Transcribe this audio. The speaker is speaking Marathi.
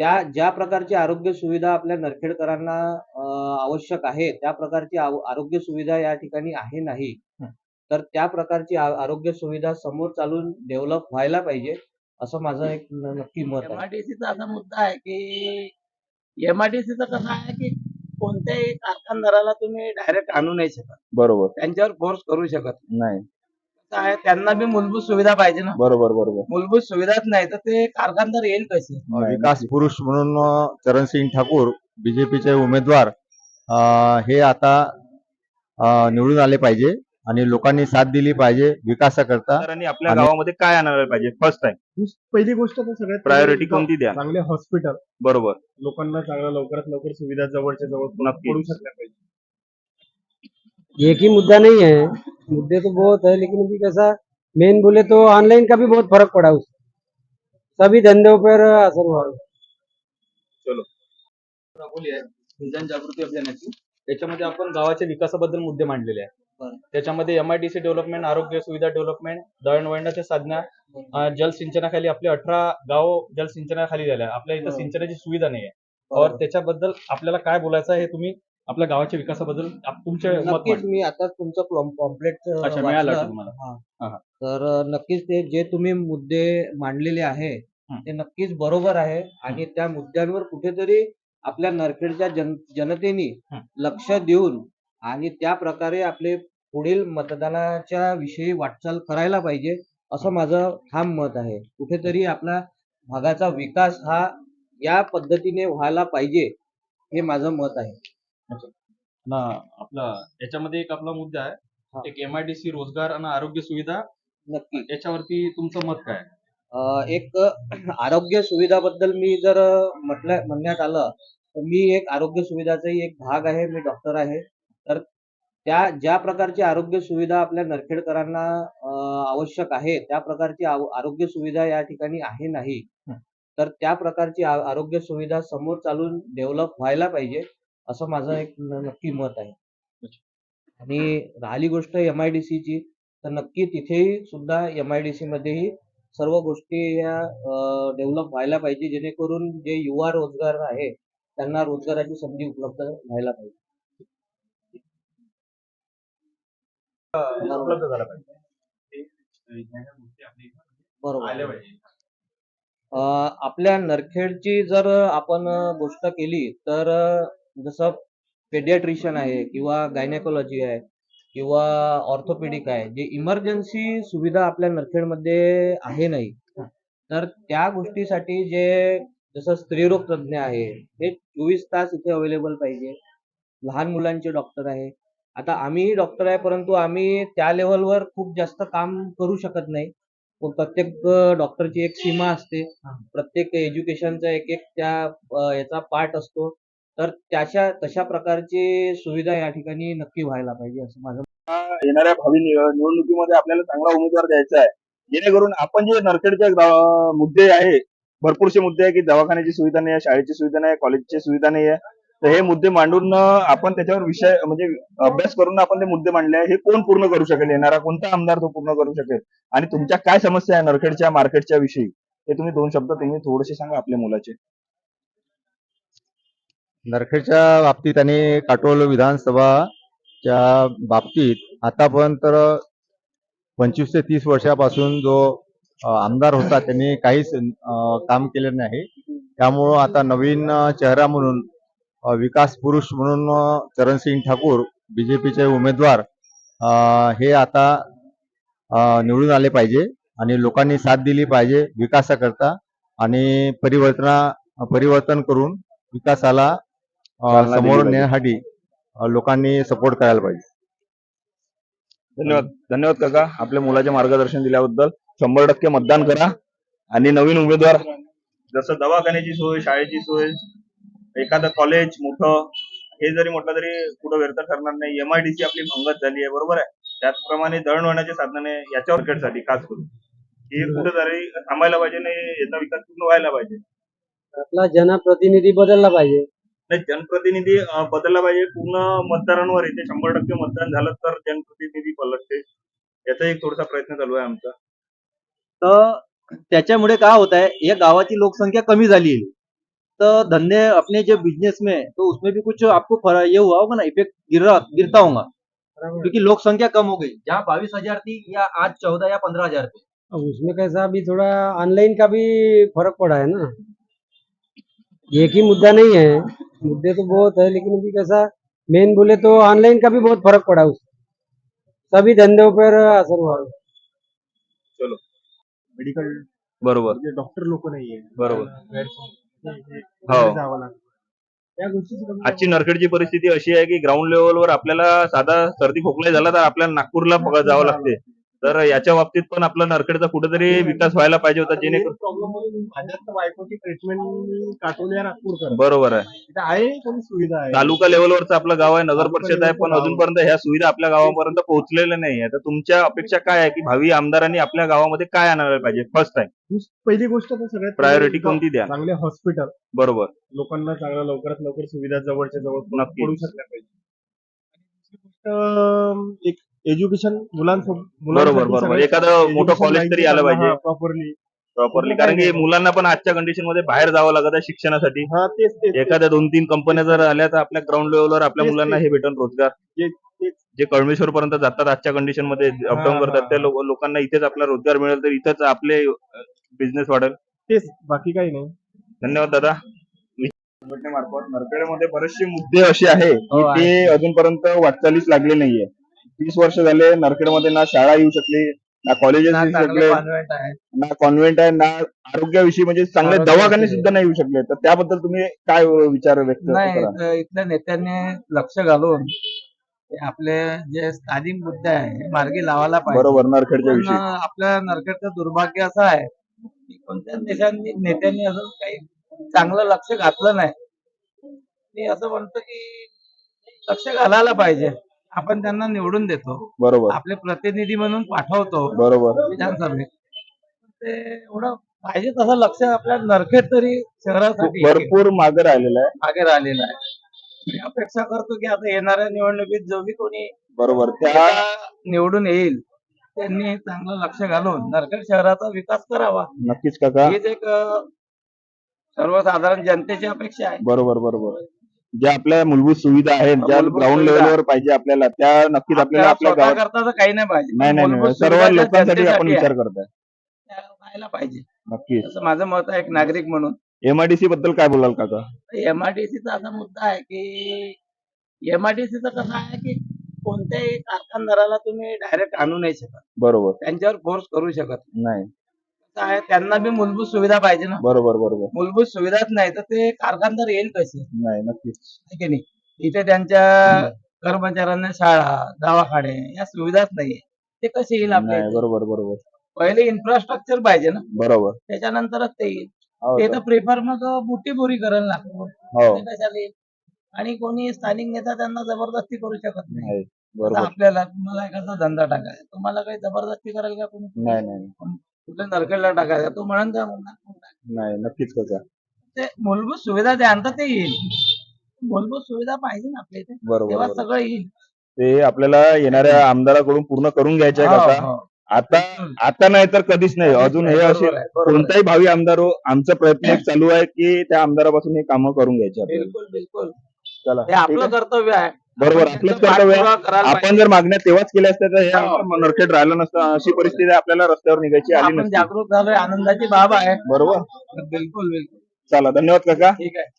त्या ज्या प्रकारची आरोग्य सुविधा आपल्या नरखेडकरांना आवश्यक आहे त्या प्रकारची आरोग्य सुविधा या ठिकाणी आहे नाही. तर त्या प्रकारची आरोग्य सुविधा समोर चालून डेव्हलप व्हायला पाहिजे असं माझं एक नक्की मत आहे. एमआयडीसीचा असा मुद्दा आहे की एमआयडीसीचं कसं आहे की कोणत्याही कारखानदाराला तुम्ही डायरेक्ट आणू नाही शकत. बरोबर. त्यांच्यावर फोर्स करू शकत नाही. आहे त्यांना बी मूलभूत सुविधा पाहिजे ना. बरोबर बरोबर. मूलभूत सुविधाच नाही तर ते कारखानदार येईल कसे? विकास पुरुष म्हणून चरणसिंग ठाकूर बीजेपीचे उमेदवार अ, हे आता अ, निवडून आले पाहिजे आणि लोकांनी साथ दिली पाहिजे विकासाकरता. आणि आपल्या आणि- गावामध्ये काय आणायला पाहिजे? फर्स्ट टाइम पहिली गोष्ट तर सगळ्यात प्रायोरिटी कोणती द्या? चांगले हॉस्पिटल बरोबर. लोकांना चांगल्या लवकरात लवकर सुविधा जवळच्या जवळ नक्की. पडू शकल्या पाहिजे. एक ही मुद्दा नहीं है मुद्दे तो बहुत है लेकिन अभी कैसा मेन बोले तो ऑनलाइन का भी बहुत फर्क पड़ा उससे सभी धंधों पर असर हुआ राबवली आहे जनजागृती अभियानाची त्याच्यामध्ये आपण गावाच्या विकासाबद्दल मुद्दे मांडलेले आहेत बरं. त्याच्यामध्ये एमआयडीसी डेव्हलपमेंट आरोग्य सुविधा डेव्हलपमेंट दळणवळणाच्या साधना जलसिंचनाखाली आपले अठरा गाव जलसिंचनाखाली झाले आहे. आपल्या इथं. सिंचनाची सुविधा नाही आहे त्याच्याबद्दल आपल्याला काय बोलायचं आहे हे तुम्ही आपल्या गावाच्या विकासाबद्दल आप- तुमचे मत नक्कीच मांडा. मी आता तुमचं पॉम्पलेट अच्छा मिळालं का तुम्हाला हा, हा. तर नक्कीच ते जे तुम्ही मुद्दे मांडलेले आहे. ते नक्कीच बरोबर आहे आणि त्या मुद्द्यांवर कुठेतरी आपल्या नरखेडच्या जन जनतेने. लक्ष देऊन आणि त्या प्रकारे आपले पुढील मतदानाच्या विषयी वाटचाल करायला पाहिजे असं माझं ठाम मत आहे कुठेतरी आपला भागाचा विकास हा या पद्धतीने व्हायला पाहिजे हे माझं मत आहे ना आपला याच्यामध्ये एक आपला मुद्दा हा. आहे एक एमआयडीसी रोजगार आणि आरोग्य सुविधा नक्की याच्यावरती तुमचं मत काय? अ, एक आरोग्य सुविधाबद्दल मी जर म्हटलं म्हणण्यात आलं तर मी एक आरोग्य सुविधाचाही एक भाग आहे मी डॉक्टर आहे तर त्या ज्या प्रकारची आरोग्य सुविधा आपल्या नरखेडकरांना अ, आवश्यक आहे त्या प्रकारची आव- आरोग्य सुविधा या ठिकाणी आहे नाही. तर त्या प्रकारची आ- आरोग्य सुविधा समोर चालून डेव्हलप व्हायला पाहिजे असं माझं एक नक्की मत आहे. आणि राहिली गोष्ट एम आय डी सीची तर नक्की तिथेही सुद्धा एम आय डी सी मध्येही सर्व गोष्टी या डेव्हलप व्हायला पाहिजे जेणेकरून जे युवा रोजगार आहे त्यांना रोजगाराची संधी उपलब्ध व्हायला पाहिजे. उपलब्ध झाला पाहिजे. बरोबर. आले पाहिजे. अ, आपल्या नरखेडची जर आपण गोष्ट केली तर जसं पेडियाट्रिशियन आहे किंवा गायनेकोलॉजी आहे किंवा ऑर्थोपेडिक आहे जे इमर्जन्सी सुविधा आपल्या नरखेडमध्ये आहे नाही तर त्या गोष्टीसाठी जे जसं स्त्रीरोग तज्ज्ञ आहे हे चोवीस तास इथे अवेलेबल पाहिजे. लहान मुलांचे डॉक्टर आहे. आता आम्हीही डॉक्टर आहे परंतु आम्ही त्या लेवलवर खूप जास्त काम करू शकत नाही. प्रत्येक डॉक्टरची एक सीमा असते. प्रत्येक एज्युकेशनचा एक एक त्या याचा पार्ट असतो. तर त्याच्या तशा प्रकारची सुविधा या ठिकाणी नक्की व्हायला पाहिजे असं माझं येणाऱ्या भावी निवडणुकीमध्ये आपल्याला चांगला उमेदवार द्यायचा आहे. जेणेकरून आपण जे नरखेडचे मुद्दे आहे भरपूरसे मुद्दे आहे की दवाखान्याची सुविधा नाही आहे शाळेची सुविधा नाही आहे कॉलेजची सुविधा नाही आहे तर हे मुद्दे मांडून आपण त्याच्यावर विषय म्हणजे अभ्यास करून आपण ते मुद्दे मांडले आहे हे कोण पूर्ण करू शकेल? येणारा कोणता आमदार तो पूर्ण करू शकेल? आणि तुमच्या काय समस्या आहे नरखेडच्या मार्केटच्या विषयी? हे तुम्ही दोन शब्द तुम्ही थोडेसे सांगा आपल्या मुलाचे. नरखेडच्या बाबतीत आणि काटोल विधानसभाच्या बाबतीत आतापर्यंत पंचवीस ते तीस वर्षापासून जो आमदार होता त्यांनी काहीच काम केले नाही. त्यामुळं आता नवीन चेहरा म्हणून विकास पुरुष म्हणून चरणसिंग ठाकूर बीजेपीचे उमेदवार हे आता निवडून आले पाहिजे आणि लोकांनी साथ दिली पाहिजे विकासाकरता आणि परिवर्तना परिवर्तन करून विकासाला समोर. नेण्यासाठी लोकांनी सपोर्ट करायला पाहिजे. धन्यवाद. धन्यवाद काका. आपल्या मुलाचे मार्गदर्शन दिल्याबद्दल शंभर टक्के मतदान करा. आणि नवीन उमेदवार जसं दवाखान्याची सोय शाळेची सोय एखादं कॉलेज मोठं हे जरी म्हटलं तरी कुठं व्यर्थ ठरणार नाही. एमआयडीसी आपली भंगत झाली आहे बरोबर आहे? त्याचप्रमाणे दळणवळणाचे साधने याच्यावर साठी खास करून. हे कुठं जरी थांबायला पाहिजे नाही याचा विकास पूर्ण व्हायला पाहिजे. आपला जनप्रतिनिधी बदलला पाहिजे. नाही जनप्रतिनिधी अं, बदलला पाहिजे. पूर्ण मतदारांवर इथे शंभर टक्के मतदान झालं तर जनप्रतिनिधी पलटते. याचा एक थोडासा प्रयत्न चालू आहे आमचा. तर त्याच्यामुळे काय होत आहे या गावाची लोकसंख्या कमी झाली आहे. तो धंधे अपने जो बिजनेस में है, तो उसमें भी कुछ आपको फर- ये हुआ होगा ना इफेक्ट गिरा गिरता होगा. क्योंकि लोक संख्या कम हो गई। जहाँ बाईस हजार थी या आज चौदह या पंद्रह हजार थी। अब उसमें कैसा अभी थोड़ा ऑनलाइन का भी फर्क पड़ा है ना? एक ही मुद्दा नहीं है। मुद्दे तो बहुत है लेकिन अभी कैसा मेन बोले तो ऑनलाइन का भी बहुत फर्क पड़ा उससे। सभी धंधों पर असर हुआ। है मेडिकल बरोबर। डॉक्टर लोक नाहीये बरोबर हे- हे- हो. आजची नरखेडची परिस्थिती अशी आहे की ग्राउंड लेवलवर आपल्याला साधा सर्दी खोकला झाला तर आपल्याला नागपूरला जावं लागते. तर याच्या बाबतीत पण आपला नरखेडचा कुठेतरी विकास व्हायला पाहिजे होता जेणेकरून माझ्या बायकोची ट्रीटमेंट नागपूरकर बरोबर आहे. आहे सुविधा आहे? तालुका लेवलवरचं आपलं गाव आहे नगर परिषद आहे पण. अजूनपर्यंत ह्या सुविधा आपल्या गावापर्यंत पोहोचलेल्या नाही आहे तर तुमच्या अपेक्षा काय आहे की भावी आमदारांनी आपल्या गावामध्ये काय आणायला पाहिजे? फर्स्ट टाइम दुस- पहिली गोष्ट तर सगळ्यात प्रायोरिटी कोणती द्या? चांगले हॉस्पिटल बरोबर. लोकांना चांगला लवकरात लवकर सुविधा जवळच्या जवळ. पडू शकल्या पाहिजे. आणि दुसरी गोष्ट एक एज्युकेशन मुलांसोबत बरोबर, बरोबर. एखादं मोठं college तरी आलं पाहिजे. प्रॉपरली प्रॉपरली कारण की मुलांना पण आजच्या कंडिशनमध्ये बाहेर जावं लागत आहे शिक्षणासाठी हा तेच तेच तेच. एखाद्या दोन तीन कंपन्या जर आल्या तर आपल्या ग्राउंड लेवलवर आपल्या तेच, मुलांना. हे भेटन रोजगार जे- तेच. जे कळमेश्वर पर्यंत जातात आजच्या कंडिशनमध्ये अपडाऊन हा, करतात हा. त्या लो- लोकांना इथेच आपला रोजगार मिळेल तर इथेच आपले बिझनेस वाढेल तेच बाकी काही नाही धन्यवाद दादा संघटनेमार्फत नरखेडमध्ये बरेचसे मुद्दे असे आहे की हो, आहे. ते अजूनपर्यंत वाटचालीस लागले नाहीये तीस वर्ष झाले नरखेडमध्ये ना शाळा येऊ शकली ना कॉलेजेस येऊ शकले ना कॉन्व्हेंट आहे ना आरोग्याविषयी म्हणजे चांगले आरोग्याविषयी. दवाखाने सुद्धा नाही येऊ शकले. तर त्याबद्दल तुम्ही काय विचार व्यक्त नाही करा? इथल्या नेत्यांनी लक्ष घालून आपले जे स्थानिक मुद्दे आहे हे मार्गी लावायला पाहिजे. बरोबर नरखेडच्या पण विषयी. आपल्या नरखेडचं दुर्भाग्य असं आहे की कोणत्या देशांनी नेत्यांनी अजून काही चांगलं लक्ष घातलं नाही. मी असं म्हणतो की लक्ष घालायला पाहिजे. आपण त्यांना निवडून देतो. बरोबर. आपले प्रतिनिधी म्हणून पाठवतो. बरोबर. विधानसभेत. ते एवढं पाहिजे तसं लक्ष आपल्या नरखेड तरी शहरासाठी भरपूर मागे राहिलेलं आहे. मागे राहिलेलं आहे. मी अपेक्षा करतो की आता येणाऱ्या निवडणुकीत जो बी कोणी बरोबर. त्या निवडून येईल त्यांनी चांगलं लक्ष घालून नरखेड शहराचा विकास करावा. नक्कीच काका. हीच एक सर्वसाधारण जनतेची अपेक्षा आहे. बरोबर बरोबर. ज्या आपल्या मूलभूत सुविधा आहेत ज्या मूलभूत ग्राउंड सुविधा. लेवलवर पाहिजे आपल्याला त्या नक्कीच आपल्याला आपल्या गावात काही नाही पाहिजे. नाही नाही मूलभूत सर्व सुविधा लोकांसाठी आपण जनतेसाठी विचार आहे, करताय. त्या व्हायला पाहिजे. नक्कीच. असं माझं मत आहे एक नागरिक म्हणून. एमआयडीसी बद्दल काय बोलाल काका? एमआयडीसीचा असा मुद्दा आहे की एमआयडीसीचं कसं आहे की कोणत्याही कारखानदाराला तुम्ही डायरेक्ट आणू नाही शकत. बरोबर. त्यांच्यावर फोर्स करू शकत नाही. आहे त्यांना बी मूलभूत सुविधा पाहिजे ना. बरोबर बरोबर. मूलभूत सुविधाच नाही तर ते कारखानदार येईल कसे? नाही नक्कीच. आहे की नाही? इथे त्यांच्या कर्मचाऱ्यांना शाळा दवाखाने या सुविधाच नाहीये. ते कसे येईल आपल्या नाही इथे? बरोबर बरोबर. पहिले इन्फ्रास्ट्रक्चर पाहिजे ना. बरोबर. त्याच्यानंतरच ते येईल. हो ते? तर प्रेफर मग बुटी बोरी करायला लागतो. हो. ते कशाला येईल? आणि कोणी स्थानिक नेता त्यांना जबरदस्ती करू शकत नाही. नाही आता बरोबर. आपल्याला तुम्हाला एखादा धंदा टाकायचा तुम्हाला काही जबरदस्ती करायला का कोणी? नाही नाही कुठल्या नरखेडला टाकायचा? तो म्हणून का म्हणणार? नाही नक्कीच काका ते मूलभूत सुविधा द्या तर ते येईल. मूलभूत सुविधा पाहिजे ना आपल्या इथे. बरोबर तेव्हा बरोबर. सगळं येईल. ते आपल्याला येणाऱ्या आमदाराकडून पूर्ण करून घ्यायचे आहे हो, काका हो. आता आता नाही तर कधीच नाही. अजून हे असे बरोबर आहे, बरोबर आहे. कोणताही भावी आमदार हो आमचा प्रयत्न एक चालू आहे की त्या आमदारापासून हे कामं करून घ्यायचे आपल्याला. बिलकुल बिलकुल. चला हे ठीक आपलं आहे? कर्तव्य आहे. बरोबर आपलंच कर्तव्य आपण जर मागण्या तेव्हाच केल्या असत्या तर हे हो. नरखेड राहिलं नसतं. अशी परिस्थिती आपल्याला रस्त्यावर निघायची. आली आपण नसती. जागरूक झालोय. आनंदाची बाब आहे. बरोबर. बिलकुल बिलकुल. चला धन्यवाद काका. ठीक आहे.